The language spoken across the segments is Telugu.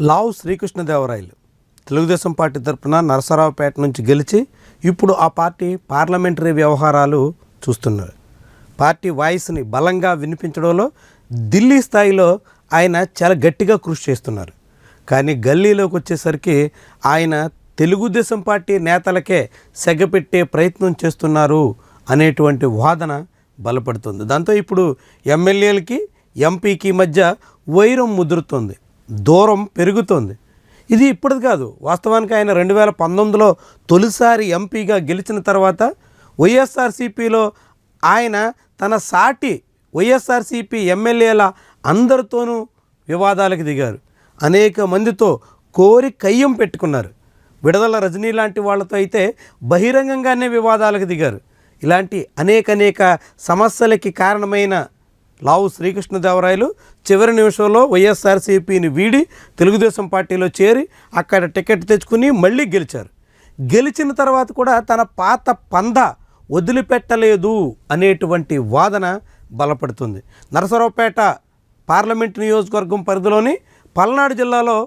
లావు శ్రీకృష్ణదేవరాయలు. తెలుగుదేశం పార్టీ తరఫున నరసరావుపేట నుంచి గెలిచి ఇప్పుడు ఆ పార్టీ పార్లమెంటరీ వ్యవహారాలు చూస్తున్నారు. పార్టీ వాయిస్ని బలంగా వినిపించడంలో ఢిల్లీ స్థాయిలో ఆయన చాలా గట్టిగా కృషి చేస్తున్నారు. కానీ గల్లీలోకి వచ్చేసరికి ఆయన తెలుగుదేశం పార్టీ నేతలకే సెగపెట్టే ప్రయత్నం చేస్తున్నారు అనేటువంటి వాదన బలపడుతుంది. దాంతో ఇప్పుడు ఎమ్మెల్యేలకి ఎంపీకి మధ్య వైరం ముదురుతుంది. దూరం పెరుగుతోంది. ఇది ఇప్పటిది కాదు. వాస్తవానికి ఆయన రెండు వేల పంతొమ్మిదిలో తొలిసారి ఎంపీగా గెలిచిన తర్వాత వైఎస్ఆర్సీపీలో ఆయన తన సాటి వైఎస్ఆర్సీపీ ఎమ్మెల్యేల అందరితోనూ వివాదాలకు దిగారు. అనేక మందితో కోరి కయ్యం పెట్టుకున్నారు. విడుదల రజనీ లాంటి వాళ్ళతో అయితే బహిరంగంగానే వివాదాలకు దిగారు. ఇలాంటి అనేక అనేక సమస్యలకి కారణమైన లావు శ్రీకృష్ణదేవరాయలు చివరి నిమిషంలో వైఎస్ఆర్సీపీని వీడి తెలుగుదేశం పార్టీలో చేరి అక్కడ టికెట్ తెచ్చుకుని మళ్ళీ గెలిచారు. గెలిచిన తర్వాత కూడా తన పాత పంద వదిలిపెట్టలేదు అనేటువంటి వాదన బలపడుతుంది. నరసరావుపేట పార్లమెంట్ నియోజకవర్గం పరిధిలోని పల్నాడు జిల్లాలో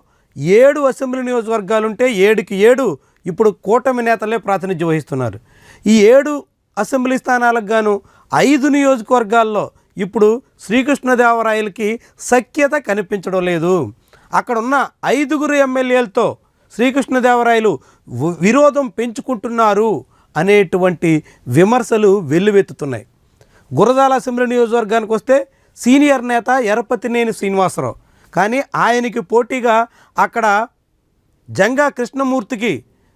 ఏడు అసెంబ్లీ నియోజకవర్గాలుంటే ఏడుకి ఏడు ఇప్పుడు కూటమి నేతలే ప్రాతినిధ్యం వహిస్తున్నారు. ఈ ఏడు అసెంబ్లీ స్థానాలకు గాను ఐదు నియోజకవర్గాల్లో ఇప్పుడు శ్రీకృష్ణదేవరాయలకి సఖ్యత కనిపించడం లేదు. అక్కడ ఉన్న ఐదుగురు ఎమ్మెల్యేలతో శ్రీకృష్ణదేవరాయలు విరోధం పెంచుకుంటున్నారు అనేటువంటి విమర్శలు వెల్లువెత్తుతున్నాయి. గురజాల అసెంబ్లీ నియోజకవర్గానికి వస్తే సీనియర్ నేత ఎరపతినేని శ్రీనివాసరావు. కానీ ఆయనకి పోటీగా అక్కడ జంగా కృష్ణమూర్తికి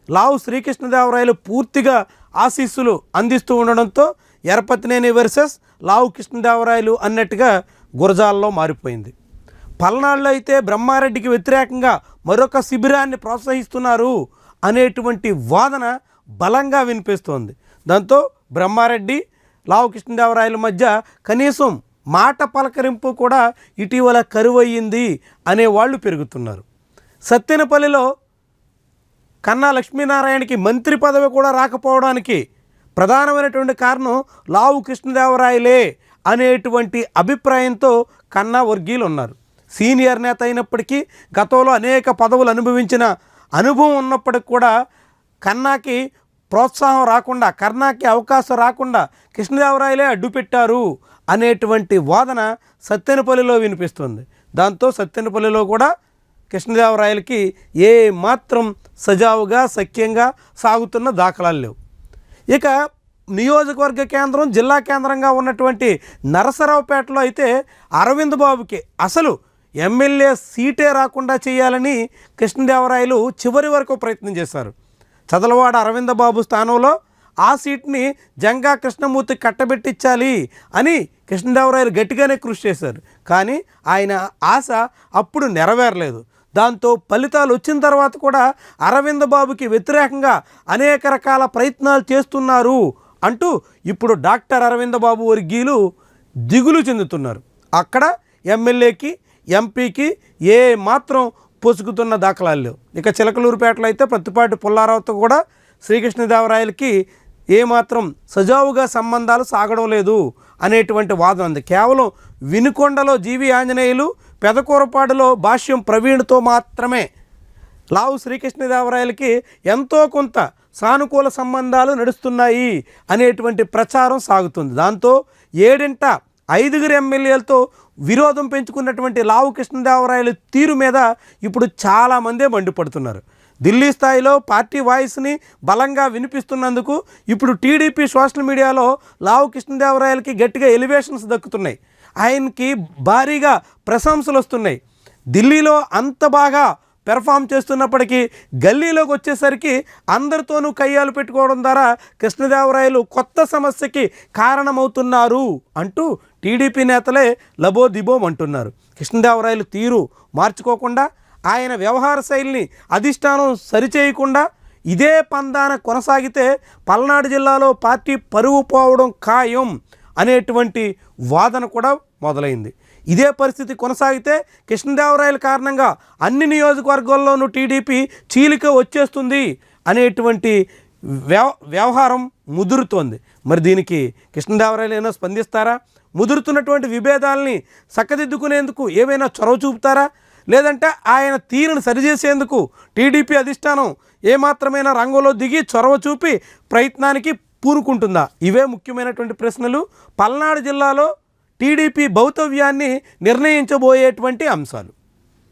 లావు శ్రీకృష్ణదేవరాయలు పూర్తిగా ఆశీస్సులు అందిస్తూ ఉండడంతో ఎరపతినేని వర్సెస్ లావు కృష్ణదేవరాయలు అన్నట్టుగా గురజాలలో మారిపోయింది. పల్నాడులో అయితే బ్రహ్మారెడ్డికి వ్యతిరేకంగా మరొక శిబిరాన్ని ప్రోత్సహిస్తున్నారు అనేటువంటి వాదన బలంగా వినిపిస్తోంది. దాంతో బ్రహ్మారెడ్డి లావు కృష్ణదేవరాయల మధ్య కనీసం మాట పలకరింపు కూడా ఇటీవల కరువయ్యింది అనే వాళ్ళు పెరుగుతున్నారు. సత్తెనపల్లిలో కన్నా లక్ష్మీనారాయణకి మంత్రి పదవి కూడా రాకపోవడానికి ప్రధానమైనటువంటి కారణం లావు కృష్ణదేవరాయలే అనేటువంటి అభిప్రాయంతో కన్నా వర్గీయులు ఉన్నారు సీనియర్ నేత అయినప్పటికీ గతంలో అనేక పదవులు అనుభవించిన అనుభవం ఉన్నప్పటికి కూడా కన్నాకి ప్రోత్సాహం రాకుండా కర్ణాకి అవకాశం రాకుండా కృష్ణదేవరాయలే అడ్డుపెట్టారు అనేటువంటి వాదన సత్తెనపల్లిలో వినిపిస్తుంది. దాంతో సత్తెనపల్లిలో కూడా కృష్ణదేవరాయలకి ఏ మాత్రం సజావుగా సఖ్యంగా సాగుతున్న దాఖలాలు లేవు. ఇక నియోజకవర్గ కేంద్రం జిల్లా కేంద్రంగా ఉన్నటువంటి నరసరావుపేటలో అయితే అరవింద్ బాబుకి అసలు ఎమ్మెల్యే సీటే రాకుండా చేయాలని కృష్ణదేవరాయలు చివరి వరకు ప్రయత్నం చేశారు. చదలవాడ అరవింద బాబు స్థానంలో ఆ సీట్ని జంగా కృష్ణమూర్తి కట్టబెట్టించాలి అని కృష్ణదేవరాయలు గట్టిగానే కృషి చేశారు. కానీ ఆయన ఆశ అప్పుడు నెరవేరలేదు. దాంతో ఫలితాలు వచ్చిన తర్వాత కూడా అరవింద బాబుకి వ్యతిరేకంగా అనేక రకాల ప్రయత్నాలు చేస్తున్నారు అంటూ ఇప్పుడు డాక్టర్ అరవింద బాబు వర్గీయులు దిగులు చెందుతున్నారు. అక్కడ ఎమ్మెల్యేకి ఎంపీకి ఏ మాత్రం పొసుకుతున్న దాఖలాలు లేవు. ఇక చిలకలూరుపేటలో అయితే ప్రతిపాటి పుల్లారావుతో కూడా శ్రీకృష్ణదేవరాయలకి ఏమాత్రం సజావుగా సంబంధాలు సాగడం లేదు అనేటువంటి వాదన ఉంది. కేవలం వినుకొండలో జీవి ఆంజనేయులు పెదకూరపాడులో భాష్యం ప్రవీణ్తో మాత్రమే. లావు శ్రీకృష్ణదేవరాయలకి ఎంతో కొంత సానుకూల సంబంధాలు నడుస్తున్నాయి అనేటువంటి ప్రచారం సాగుతుంది. దాంతో ఏడింట ఐదుగురు ఎమ్మెల్యేలతో విరోధం పెంచుకున్నటువంటి లావు కృష్ణదేవరాయల తీరు మీద ఇప్పుడు చాలామందే మండిపడుతున్నారు. ఢిల్లీ స్థాయిలో పార్టీ వాయిస్ని బలంగా వినిపిస్తున్నందుకు ఇప్పుడు టీడీపీ సోషల్ మీడియాలో లావు కృష్ణదేవరాయలకి గట్టిగా ఎలివేషన్స్ దక్కుతున్నాయి. ఆయనకి భారీగా ప్రశంసలు వస్తున్నాయి. ఢిల్లీలో అంత బాగా పెర్ఫామ్ చేస్తున్నప్పటికీ గల్లీలోకి వచ్చేసరికి అందరితోనూ కయ్యాలు పెట్టుకోవడం ద్వారా కృష్ణదేవరాయలు కొత్త సమస్యకి కారణమవుతున్నారు అంటూ టీడీపీ నేతలే లబోదిబోం అంటున్నారు. కృష్ణదేవరాయలు తీరు మార్చుకోకుండా ఆయన వ్యవహార శైలిని అధిష్టానం సరిచేయకుండా ఇదే పందాన కొనసాగితే పల్నాడు జిల్లాలో పార్టీ పరువు పోవడం ఖాయం అనేటువంటి వాదన కూడా మొదలైంది. ఇదే పరిస్థితి కొనసాగితే కృష్ణదేవరాయల కారణంగా అన్ని నియోజకవర్గాల్లోనూ టీడీపీ చీలిక వచ్చేస్తుంది అనేటువంటి వ్యవ వ్యవహారం ముదురుతోంది. మరి దీనికి కృష్ణదేవరాయలు ఏమైనా స్పందిస్తారా? ముదురుతున్నటువంటి విభేదాలని చక్కదిద్దుకునేందుకు ఏమైనా చొరవ చూపుతారా? లేదంటే ఆయన తీరును సరిచేసేందుకు టీడీపీ అధిష్టానం ఏమాత్రమైన రంగంలో దిగి చొరవ చూపి ప్రయత్నానికి పూనుకుంటుందా? ఇవే ముఖ్యమైనటువంటి ప్రశ్నలు. పల్నాడు జిల్లాలో టీడీపీ భౌతవ్యాన్ని నిర్ణయించబోయేటువంటి అంశాలు.